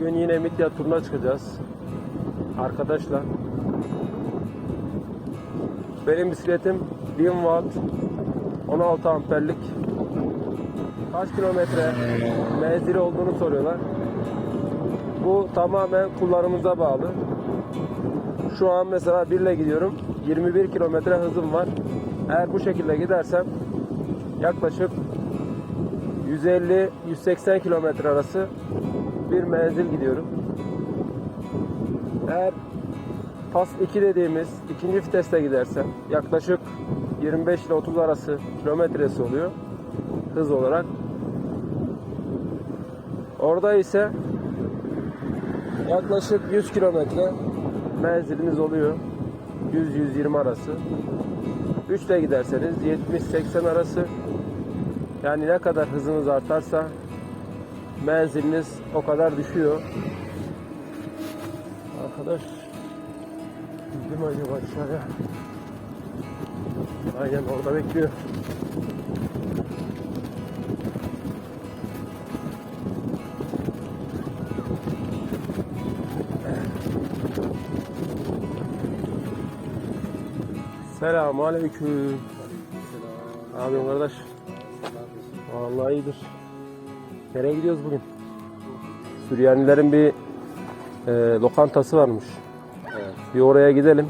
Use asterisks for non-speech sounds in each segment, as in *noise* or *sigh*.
Bugün yine Mitya turuna çıkacağız. Arkadaşlar. Benim bisikletim 1000 watt 16 amperlik. Kaç kilometre menzili olduğunu soruyorlar. Bu tamamen kullanımıza bağlı. Şu an mesela 1 ile gidiyorum. 21 kilometre hızım var. Eğer bu şekilde gidersem yaklaşık 150-180 kilometre arası bir menzil gidiyorum. Eğer pas 2 dediğimiz ikinci viteste gidersem yaklaşık 25 ile 30 arası kilometresi oluyor hız olarak. Orada ise yaklaşık 100 kilometre menzilimiz oluyor. 100-120 arası. 3 ile giderseniz 70-80 arası. Yani ne kadar hızınız artarsa menziliniz o kadar düşüyor. Arkadaş Gitti mi acaba aşağıya? Aynen orada bekliyor. Selamun aleyküm. Ne yapıyorsun kardeş? Vallahi iyidir. Nereye gidiyoruz bugün? Süryanilerin bir e, lokantası varmış. Evet. Bir oraya gidelim.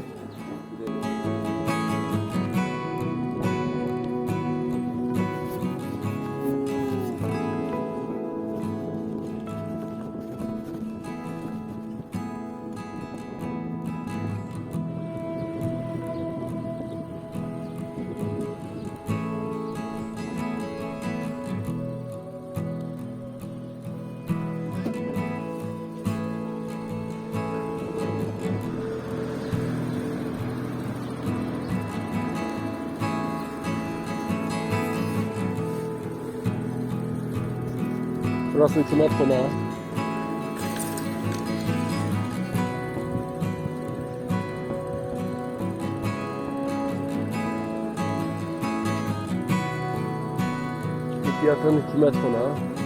Burası hükümet konağı. Fiyatın hükümet konağı.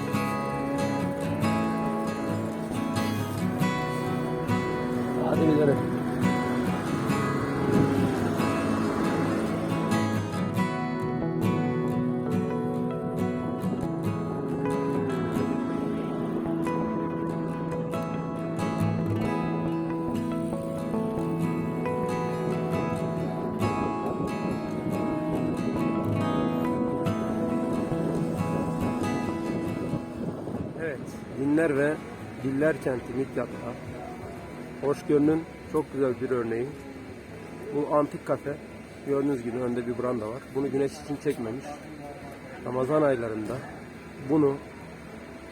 Evet, dinler ve diller kenti Midyat'ta. Hoşgörünün çok güzel bir örneği. Bu antik kafe. Gördüğünüz gibi önde bir branda var. Bunu güneş için çekmemiş. Ramazan aylarında bunu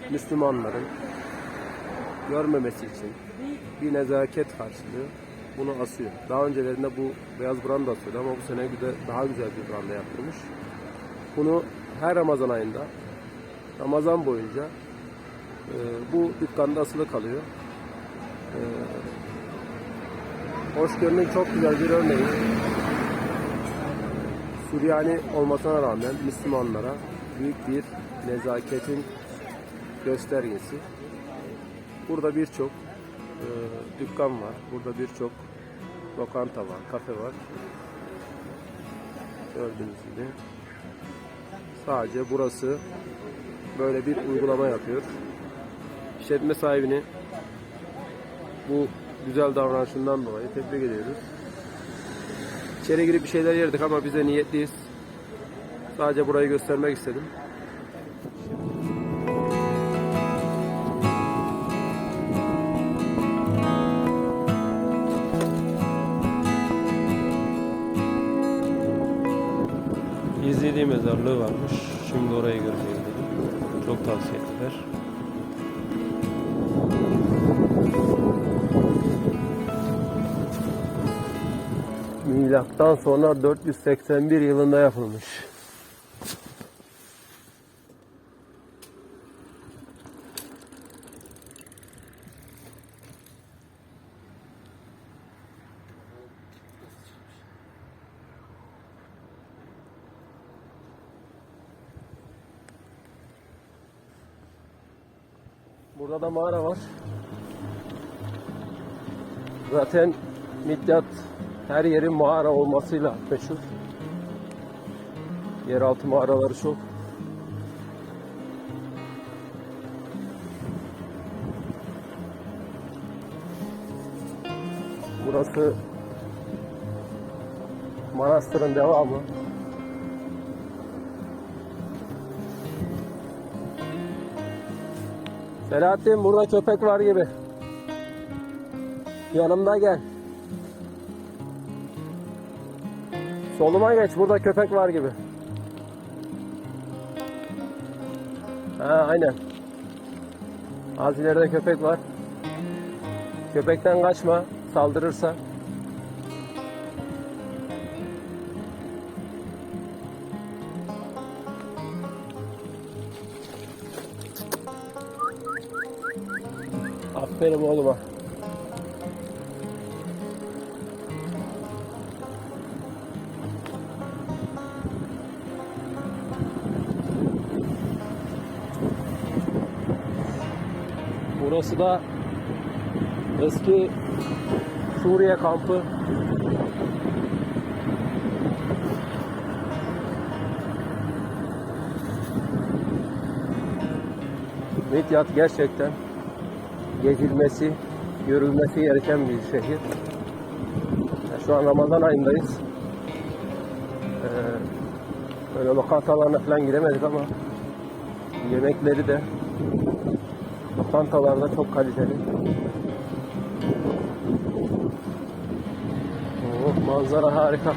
Müslümanların görmemesi için bir nezaket karşılığı bunu asıyor. Daha öncelerinde bu beyaz branda asıyordu ama bu sene de daha güzel bir branda yaptırmış. Bunu her Ramazan ayında Ramazan boyunca ee, bu dükkanda asılı kalıyor. Ee, hoşgörünün çok güzel bir örneği. Süryani olmasına rağmen Müslümanlara büyük bir nezaketin göstergesi. Burada birçok e, dükkan var. Burada birçok lokanta var, kafe var. Gördüğünüz gibi. Sadece burası böyle bir uygulama yapıyor işletme sahibini bu güzel davranışından dolayı tebrik ediyoruz. İçeri girip bir şeyler yerdik ama bize niyetliyiz. Sadece burayı göstermek istedim. Milattan sonra 481 yılında yapılmış. Burada da mağara var. Zaten Midyat her yerin mağara olmasıyla meşhur. Yeraltı mağaraları çok. Burası manastırın devamı. Selahattin burada köpek var gibi. Yanımda gel. Soluma geç. Burada köpek var gibi. Ha aynen. Az ileride köpek var. Köpekten kaçma. Saldırırsa. Aferin oğluma. Burası da eski Suriye kampı. Midyat gerçekten gezilmesi, görülmesi gereken bir şehir. Şu an Ramazan ayındayız. Ee, böyle lokantalarına falan giremedik ama yemekleri de lokantalarda çok kaliteli. Oh, manzara harika.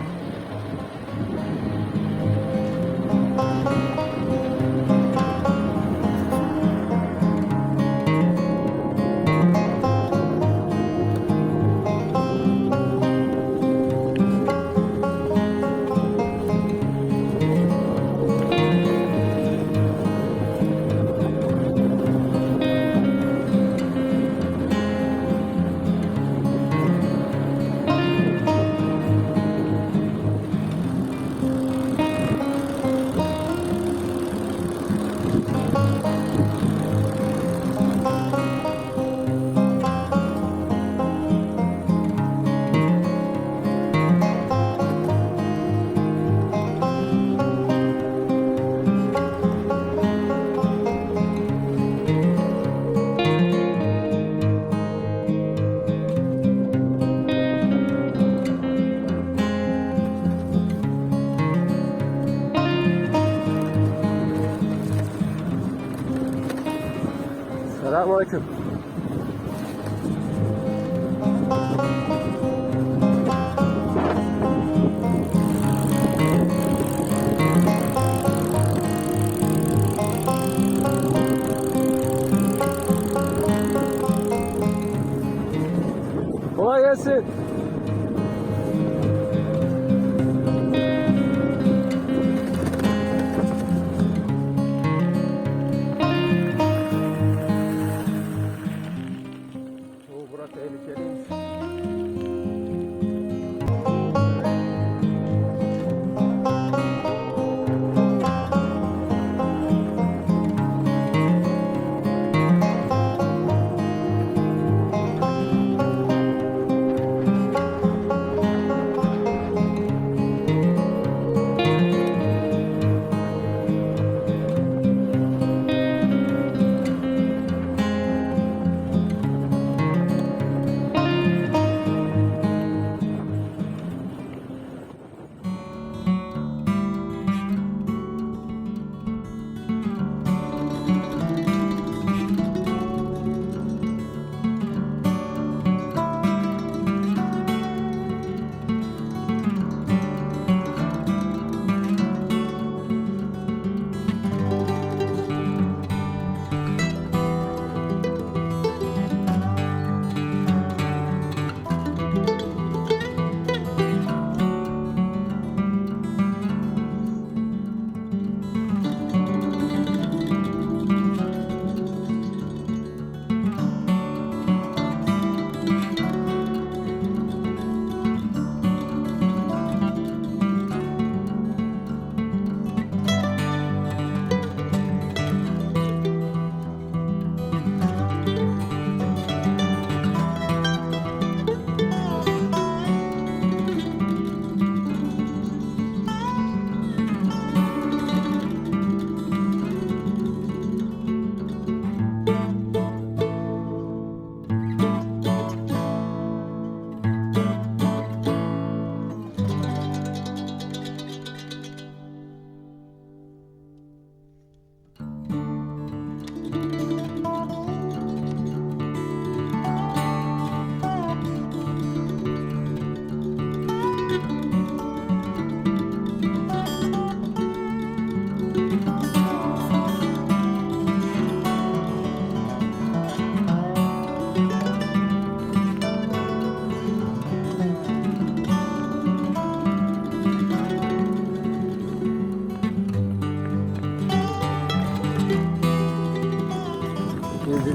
Saya.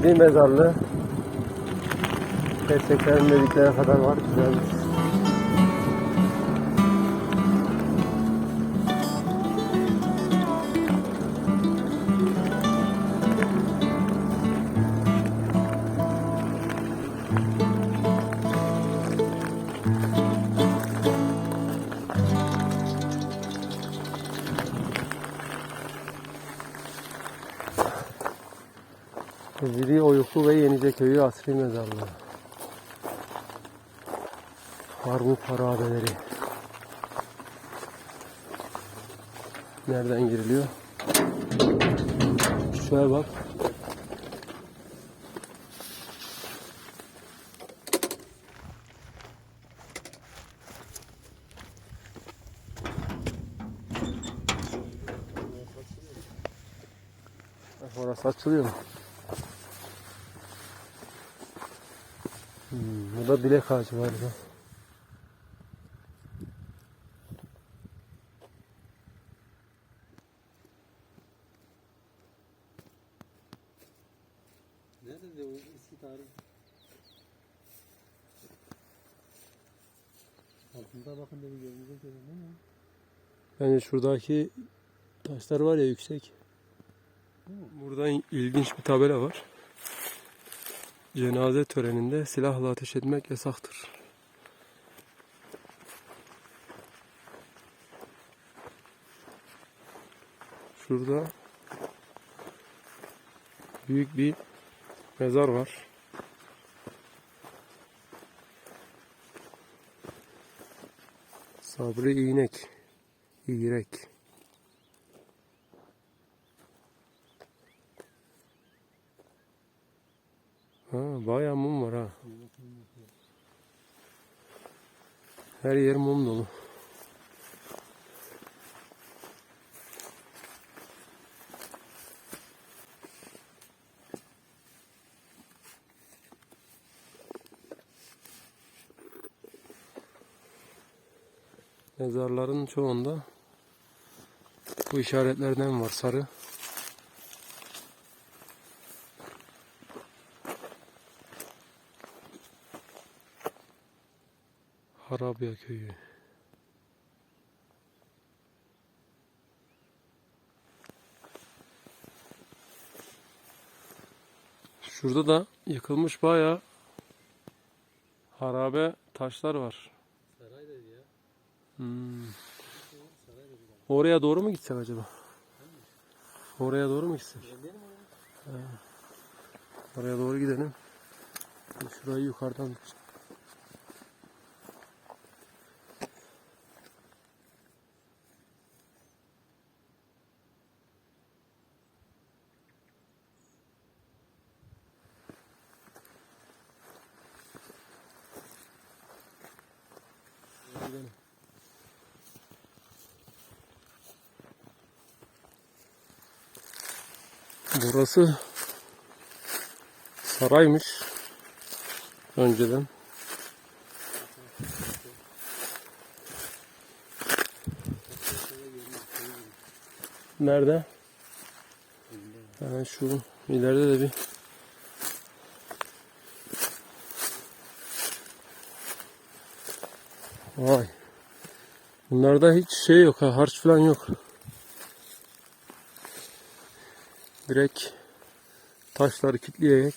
Asri mezarlığı. Gerçekten dediklere kadar var. Güzelmiş. Yenice Köyü Asri Mezarlığı. Harbu harabeleri. Nereden giriliyor? Şöyle bak. Orası açılıyor mu? Hmm, bu da dilek ağacı galiba. Nerede de o eski tarih? Altında bakın bir gözünüze görün değil mi? Bence şuradaki taşlar var ya yüksek. Burada ilginç bir tabela var. Cenaze töreninde silahla ateş etmek yasaktır. Şurada büyük bir mezar var. Sabri İğnek. İğrek. Ha, bayağı mum var ha. Her yer mum dolu. Mezarların çoğunda bu işaretlerden var sarı. Harabya köyü. Şurada da yıkılmış bayağı harabe taşlar var. Saraydaydı ya. Hmm. Oraya doğru mu gitsek acaba? Oraya doğru mu gitsek? Oraya. Doğru gidelim. Şurayı yukarıdan Gidelim. Burası saraymış. Önceden. Nerede? Hemen şu ileride de bir Vay. Bunlarda hiç şey yok ha, harç falan yok. Direkt taşları kilitleyerek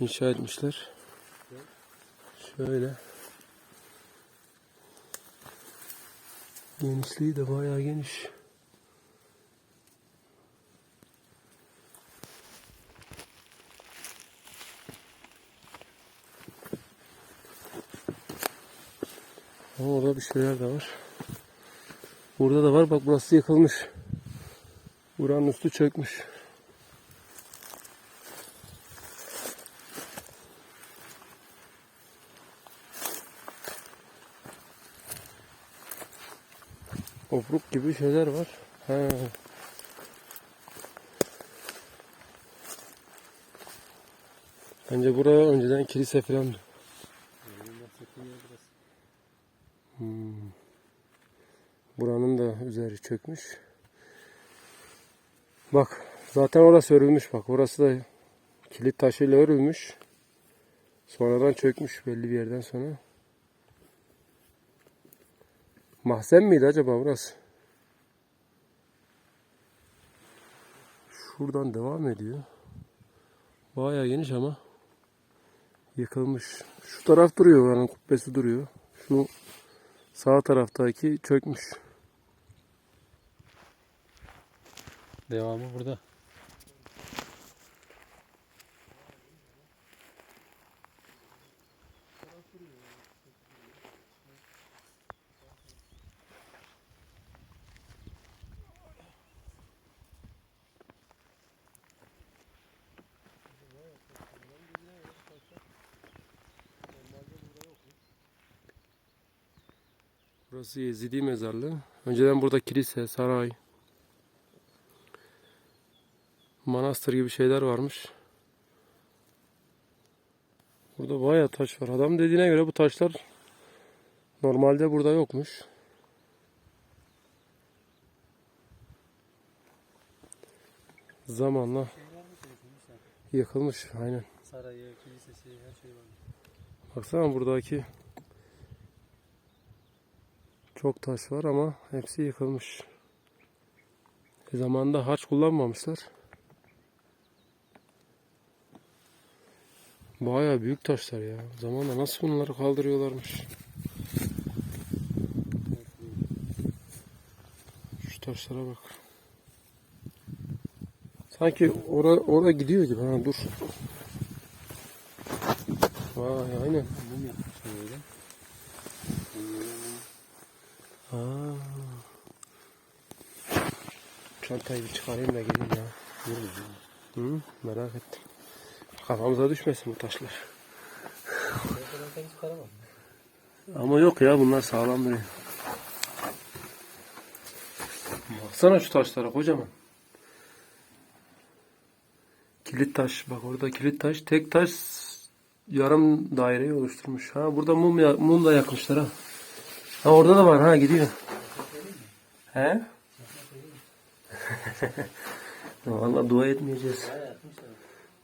inşa etmişler. Şöyle. Genişliği de bayağı geniş. Ama orada bir şeyler de var. Burada da var. Bak burası yıkılmış. Buranın üstü çökmüş. Obruk gibi şeyler var. He. Bence buraya önceden kilise burası. Hmm. Buranın da üzeri çökmüş. Bak zaten orası örülmüş bak. Orası da Kilit taşıyla örülmüş. Sonradan çökmüş belli bir yerden sonra. Mahzen miydi acaba burası? Şuradan devam ediyor. Bayağı geniş ama yıkılmış. Şu taraf duruyor, oranın kubbesi duruyor. Şu sağ taraftaki çökmüş. Devamı burada. Burası Yezidi mezarlığı. Önceden burada kilise, saray, manastır gibi şeyler varmış. Burada bayağı taş var. Adam dediğine göre bu taşlar normalde burada yokmuş. Zamanla yıkılmış. Aynen. Sarayı, kilisesi, her şey var. Baksana buradaki çok taş var ama hepsi yıkılmış. E zamanında harç kullanmamışlar. Bayağı büyük taşlar ya. Zamanla nasıl bunları kaldırıyorlarmış. Şu taşlara bak. Sanki ora oraya gidiyor gibi. Ha dur. Vay aynen. Mum yapmışlar öyle. Ha. Çantayı bir çıkarayım da geleyim ya. Hı, merak ettim. Kafamıza düşmesin bu taşlar. *laughs* Ama yok ya bunlar sağlam duruyor. Baksana şu taşlara kocaman. Kilit taş. Bak orada kilit taş. Tek taş yarım daireyi oluşturmuş. Ha burada mum, ya- mum da yakmışlar ha. Ha orada da var ha gidiyor. He? *laughs* Vallahi dua etmeyeceğiz.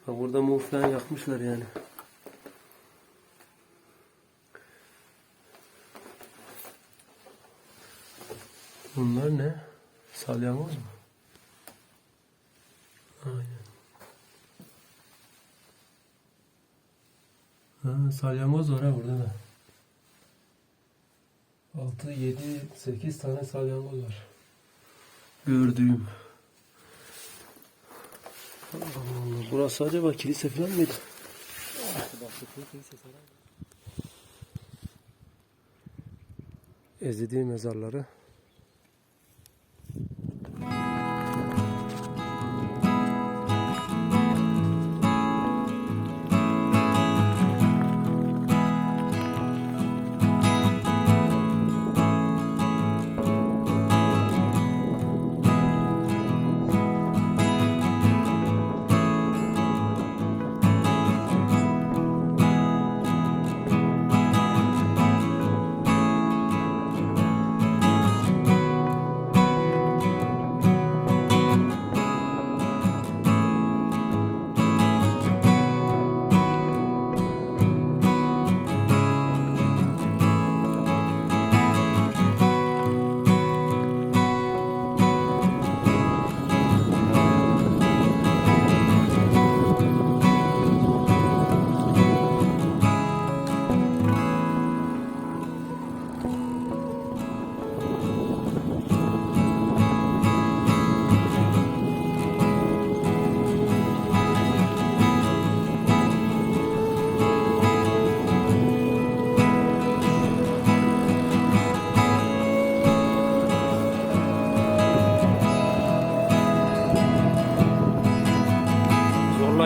Bak burada mum falan yakmışlar yani. Bunlar ne? Salyangoz mu? Aynen. Ha, salyangoz var ha burada da. 6, 7, 8 tane salyangoz var. Gördüğüm. Burası acaba kilise falan mıydı? Ezidi mezarları.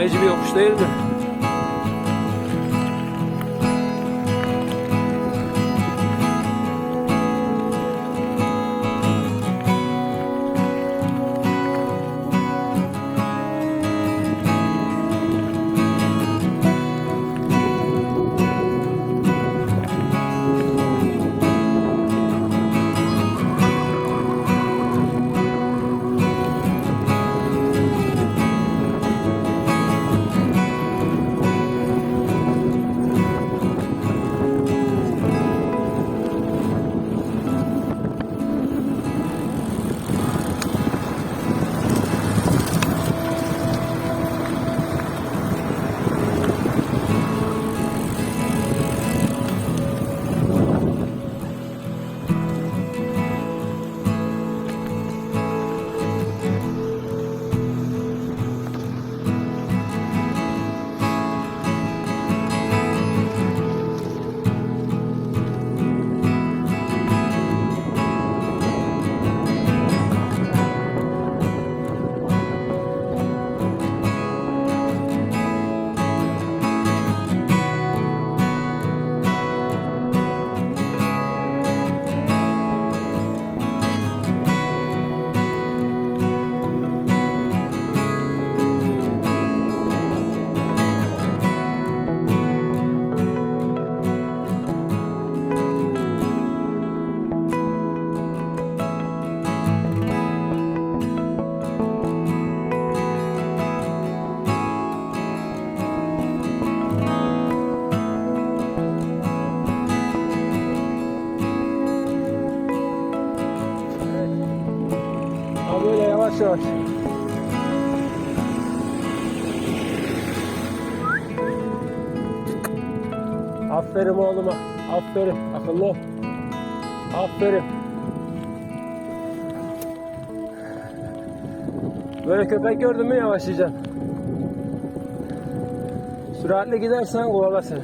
Zorlayıcı bir yokuş değil Aferin. Akıllı ol. Aferin. Böyle köpek gördün mü yavaşlayacaksın. Süratli gidersen kovalar seni.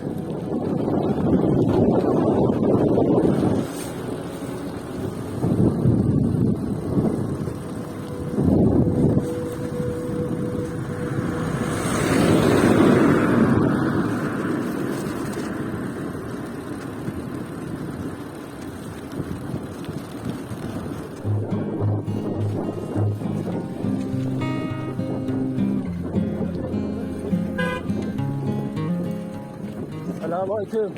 Aleyküm.